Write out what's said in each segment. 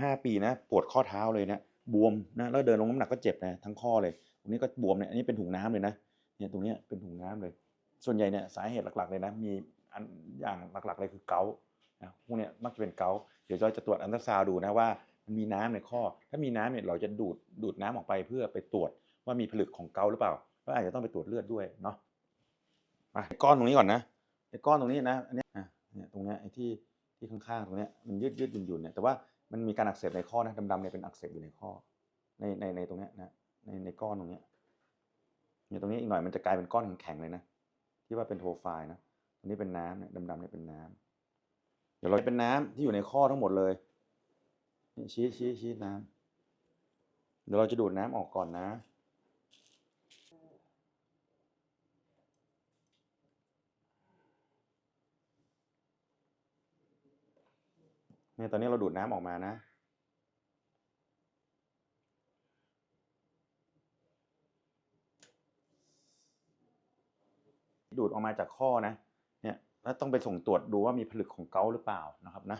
15ปีนะปวดข้อเท้าเลยนะบวมนะแล้วเดินลงน้ำหนักก็เจ็บนะทั้งข้อเลยตรงนี้ก็บวมเนี่ยอันนี้เป็นถุงน้ำเลยนะเนี่ยตรงนี้เป็นถุงน้ำเลย ส่วนใหญ่เนี่ยสาเหตุหลักๆเลยนะมีอันอย่างหลักๆเลยคือเกาต์นะพวกเนี้ยมักจะเป็นเกาต์เดี๋ยวเราจะตรวจอัลตราซาวดูนะว่ามันมีน้ำในข้อ ถ้ามีน้ำเนี่ยเราจะดูดดูดน้ำออกไปเพื่อไปตรวจว่ามีผลึกของเกาต์หรือเปล่าแล้วอาจจะต้องไปตรวจเลือดด้วยเนาะมาก้อนตรงนี้ก่อนนะไอ้ก้อนตรงนี้นะอันนี้อะเนี่ยตรงเนี้ยไอ้ที่ที่ข้างๆตรงเนี้ยมันยืดยืดหยุ่นหยุ่นเนี่ยแต่ว่า มันมีการอักเสบในข้อนะดำๆเนี่ยเป็นอักเสบอยู่ในข้อ ในในในตรงเนี้ยนะในในก้อนตรงเนี้ยเนี่ยตรงนี้อีกหน่อยมันจะกลายเป็นก้อนแข็งๆเลยนะที่ว่าเป็นโทไฟนะตรงนี้เป็นน้ำเนี่ยดำๆเนี่ยเป็นน้ำเดี๋ยวเราเป็นน้ำที่อยู่ในข้อทั้งหมดเลยชี้ชี้ชี้น้ำเดี๋ยวเราจะดูดน้ำออกก่อนนะ เนี่ยตอนนี้เราดูดน้ำออกมานะดูดออกมาจากข้อนะเนี่ยแล้วต้องไปส่งตรวจดูว่ามีผลึกของเกาหรือเปล่านะครับนะ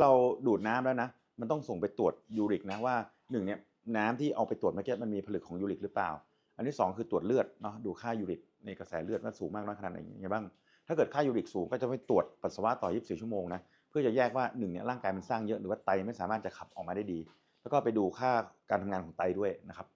เราดูดน้ำแล้วนะ มันต้องส่งไปตรวจยูริกนะว่าหนึ่งเนี่ยน้ำที่เอาไปตรวจเมื่อกี้มันมีผลึกของยูริกหรือเปล่า อันที่สองคือตรวจเลือดเนาะดูค่ายูริกในกระแสเลือดว่าสูงมากน้อยขนาดไหนยังไงบ้าง ถ้าเกิดค่ายูริกสูงก็จะไปตรวจปัสสาวะต่อ 24 ชั่วโมงนะ เพื่อจะแยกว่าหนึ่งเนี่ยร่างกายมันสร้างเยอะหรือว่าไตไม่สามารถจะขับออกมาได้ดี แล้วก็ไปดูค่าการทำงานของไตด้วยนะครับ